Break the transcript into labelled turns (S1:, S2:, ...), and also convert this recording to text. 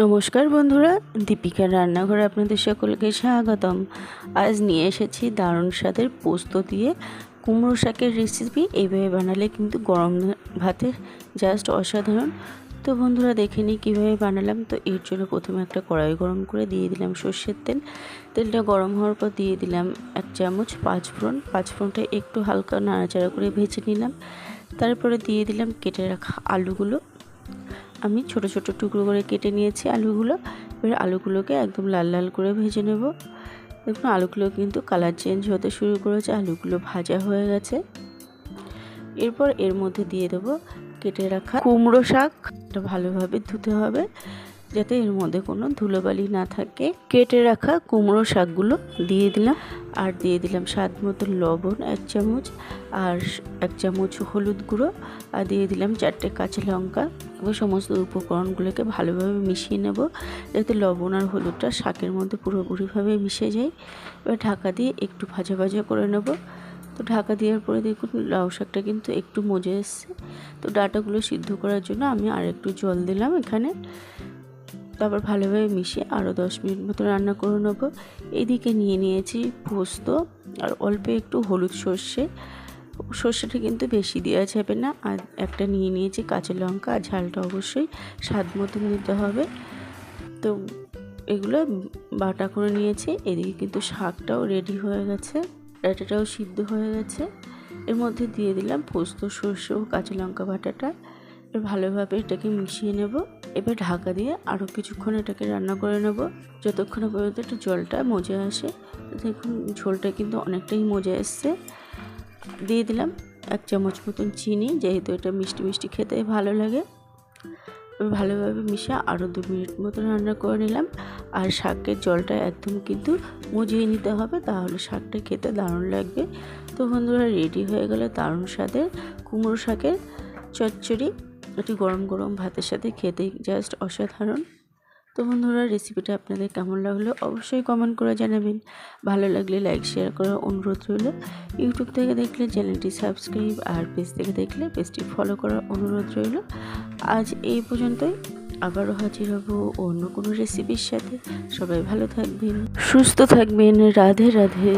S1: নমস্কার বন্ধুরা, দীপিকার রান্নাঘরে আপনাদের সকলকে স্বাগতম। আজ নিয়ে এসেছি দারুণ স্বাদের পোস্ত দিয়ে কুমড়ো শাকের রেসিপি এইভাবে বানালে কিন্তু গরম ভাতে জাস্ট অসাধারণ। তো বন্ধুরা, দেখে নিই কীভাবে বানালাম। তো এর জন্য প্রথমে একটা কড়াই গরম করে দিয়ে দিলাম সর্ষের তেল। তেলটা গরম হওয়ার পর দিয়ে দিলাম এক চামচ পাঁচ ফোড়ন পাঁচ ফোড়নটা একটু হালকা নাড়াচাড়া করে ভেজে নিলাম। তারপরে দিয়ে দিলাম কেটে রাখা আলুগুলো। আমি ছোট ছোট টুকরো করে কেটে নিয়েছি আলুগুলো। এবার আলুগুলোকে একদম লাল লাল করে ভেজে নেব। দেখুন, আলুগুলো কিন্তু কালার চেঞ্জ হতে শুরু করেছে, আলুগুলো ভাজা হয়ে গেছে। এরপর এর মধ্যে দিয়ে দেবো কেটে রাখা কুমড়ো শাক। এটা ভালোভাবে ধুতে হবে, যাতে এর মধ্যে কোনো ধুলোবালি না থাকে। কেটে রাখা কুমড়ো শাকগুলো দিয়ে দিলাম। আর দিয়ে দিলাম স্বাদ মতো লবণ এক চামচ, আর এক চামচ হলুদ গুঁড়ো। আর দিয়ে দিলাম চারটে কাঁচা লঙ্কা। এবং সমস্ত উপকরণগুলোকে ভালোভাবে মিশিয়ে নেব। যাতে লবণ আর হলুদটা শাকের মধ্যে পুরোপুরিভাবে মিশে যায়। এবার ঢাকা দিয়ে একটু ভাজা ভাজা করে নেব। তো ঢাকা দেওয়ার পরে দেখুন, লাউ শাকটা কিন্তু একটু মজে এসছে। তো ডাটাগুলো সিদ্ধ করার জন্য আমি আর একটু জল দিলাম এখানে। তারপর ভালোভাবে মিশিয়ে আরও দশ মিনিট মতো রান্না করে নেব। এইদিকে নিয়ে নিয়েছি পোস্ত আর অল্প একটু হলুদ সর্ষে। সর্ষেটা কিন্তু বেশি দেওয়া যাবে না। আর একটা নিয়ে নিয়েছি কাঁচা লঙ্কা, আর ঝালটা অবশ্যই স্বাদ মতো নিতে হবে। তো এগুলো বাটা করে নিয়েছি। এদিকে কিন্তু শাকটাও রেডি হয়ে গেছে, ডাটাটাও সিদ্ধ হয়ে গেছে। এর মধ্যে দিয়ে দিলাম পোস্ত, সর্ষে ও কাঁচা লঙ্কা বাটাটা। এবার ভালোভাবে এটাকে মিশিয়ে নেব। এবার ঢাকা দিয়ে আরও কিছুক্ষণ এটাকে রান্না করে নেব। যতক্ষণ পর্যন্ত একটু জলটা মজে আসে। দেখুন ঝোলটা কিন্তু অনেকটাই মজে এসছে দিয়ে দিলাম এক চামচ মতন চিনি, যেহেতু এটা মিষ্টি মিষ্টি খেতে ভালো লাগে। ভালোভাবে মিশে আরও দু মিনিট মতো রান্না করে নিলাম। আর শাকের জলটা একদম কিন্তু মুজিয়ে নিতে হবে, তাহলে শাকটা খেতে দারুণ লাগবে। তো বন্ধুরা, রেডি হয়ে গেলে দারুণ স্বাদের কুমড়ো শাকের চচ্চড়ি। এটি গরম গরম ভাতের সাথে খেতে জাস্ট অসাধারণ। তো বন্ধুরা রেসিপিটা আপনাদের কেমন লাগল অবশ্যই কমেন্ট করে জানাবেন। ভালো লাগলে লাইক শেয়ার করার অনুরোধ রইল। ইউটিউব থেকে দেখলে চ্যানেলটি সাবস্ক্রাইব আর পেজ থেকে দেখলে পেজটি ফলো করার অনুরোধ রইল। আজ এই পর্যন্তই। আবারও হাজির হব অন্য কোনো রেসিপির সাথে। সবাই ভালো থাকবেন, সুস্থ থাকবেন। রাধে রাধে।